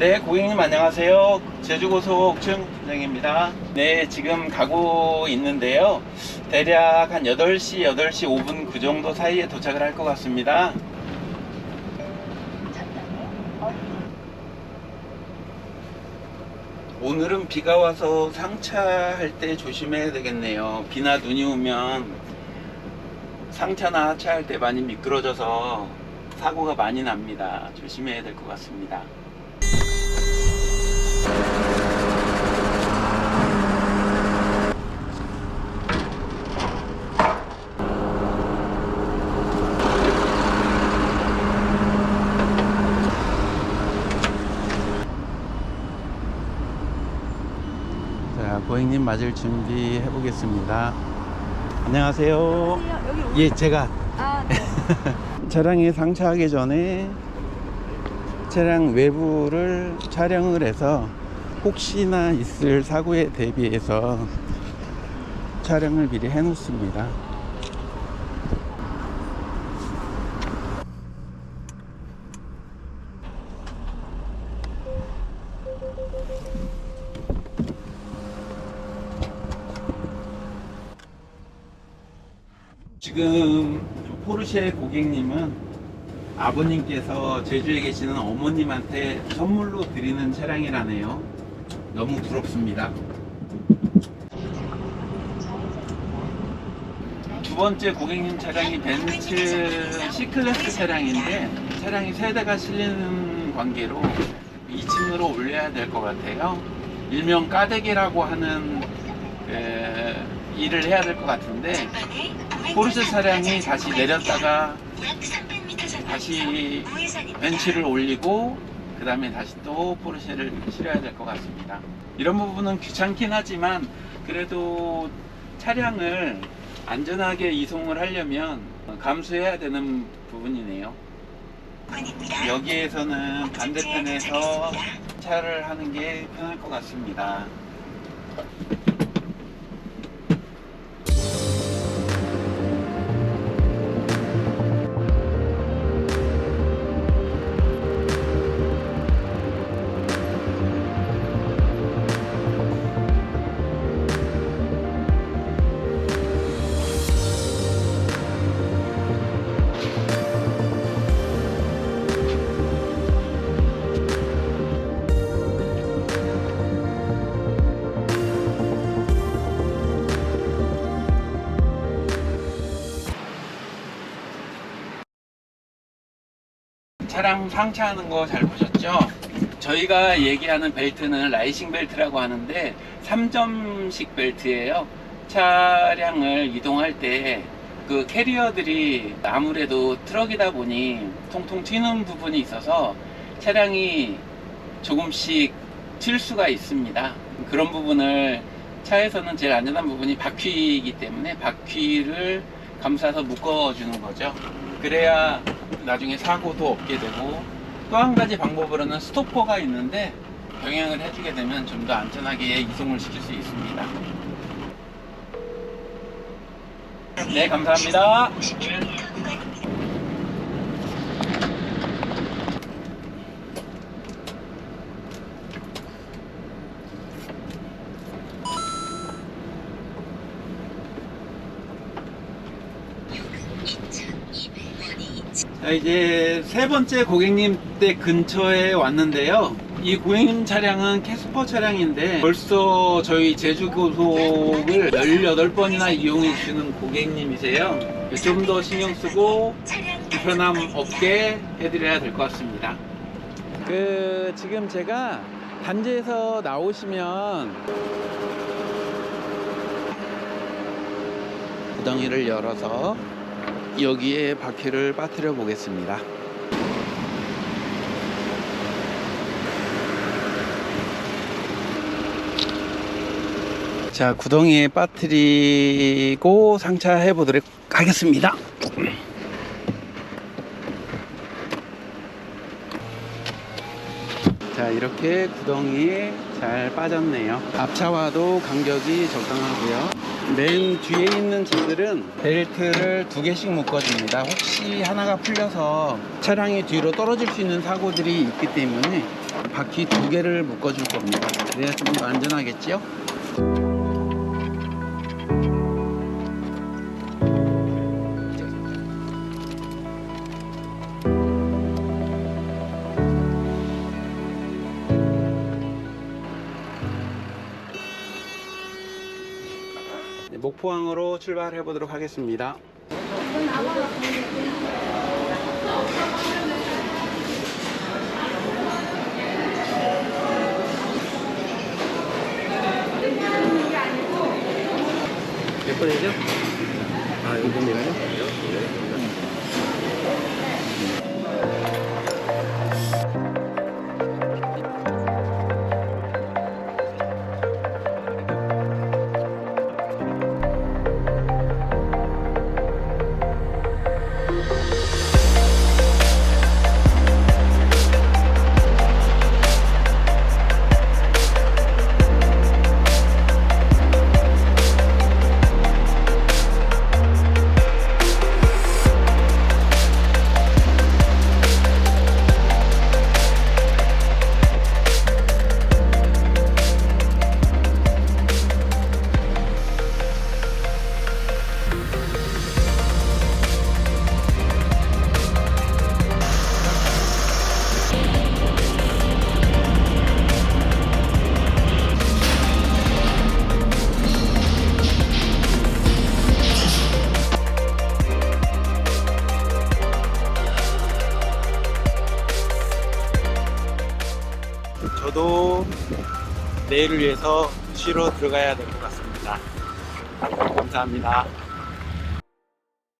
네, 고객님 안녕하세요. 제주고속 최영장입니다. 네, 지금 가고 있는데요. 대략 한 8시, 8시 5분 그 정도 사이에 도착을 할 것 같습니다. 오늘은 비가 와서 상차할 때 조심해야 되겠네요. 비나 눈이 오면 상차나 하차할 때 많이 미끄러져서 사고가 많이 납니다. 조심해야 될 것 같습니다. 자, 고객님 맞을 준비 해 보겠습니다. 안녕하세요. 여기 예, 제가 아, 네. 차량에 상차하기 전에 차량 외부를 촬영을 해서 혹시나 있을 사고에 대비해서 촬영을 미리 해 놓습니다. 지금 포르쉐 고객님은 아버님께서 제주에 계시는 어머님한테 선물로 드리는 차량이라네요. 너무 부럽습니다. 두 번째 고객님 차량이 벤츠 C클래스 차량인데 차량이 세 대가 실리는 관계로 2층으로 올려야 될 것 같아요. 일명 까대기라고 하는 에, 일을 해야 될 것 같은데 포르쉐 차량이 다시 내렸다가 다시 벤츠를 올리고 그 다음에 다시 또 포르쉐를 실어야 될 것 같습니다. 이런 부분은 귀찮긴 하지만 그래도 차량을 안전하게 이송을 하려면 감수해야 되는 부분이네요. 여기에서는 반대편에서 차를 하는 게 편할 것 같습니다. 차량 상차하는 거 잘 보셨죠? 저희가 얘기하는 벨트는 라이싱 벨트라고 하는데 3점식 벨트예요. 차량을 이동할 때 그 캐리어들이 아무래도 트럭이다 보니 통통 튀는 부분이 있어서 차량이 조금씩 튈 수가 있습니다. 그런 부분을 차에서는 제일 안전한 부분이 바퀴이기 때문에 바퀴를 감싸서 묶어주는 거죠. 그래야 나중에 사고도 없게 되고 또 한 가지 방법으로는 스토퍼가 있는데 병행을 해주게 되면 좀 더 안전하게 이송을 시킬 수 있습니다. 네, 감사합니다. 이제 세 번째 고객님 댁 근처에 왔는데요. 이 고객님 차량은 캐스퍼 차량인데 벌써 저희 제주고속을 18번이나 이용해 주시는 고객님이세요. 좀 더 신경 쓰고 불편함 없게 해드려야 될 것 같습니다. 그 지금 제가 단지에서 나오시면 구덩이를 열어서 여기에 바퀴를 빠뜨려 보겠습니다. 자, 구덩이에 빠뜨리고 상차해 보도록 하겠습니다. 자, 이렇게 구덩이에 잘 빠졌네요. 앞차와도 간격이 적당하고요. 맨 뒤에 있는 차들은 벨트를 두 개씩 묶어줍니다. 혹시 하나가 풀려서 차량이 뒤로 떨어질 수 있는 사고들이 있기 때문에 바퀴 두 개를 묶어줄 겁니다. 그래야 좀 더 안전하겠죠? 네, 목포항으로 출발해 보도록 하겠습니다. 몇 번이죠? 아, 여기 내가요? 저도 내일을 위해서 쉬러 들어가야 될 것 같습니다. 감사합니다.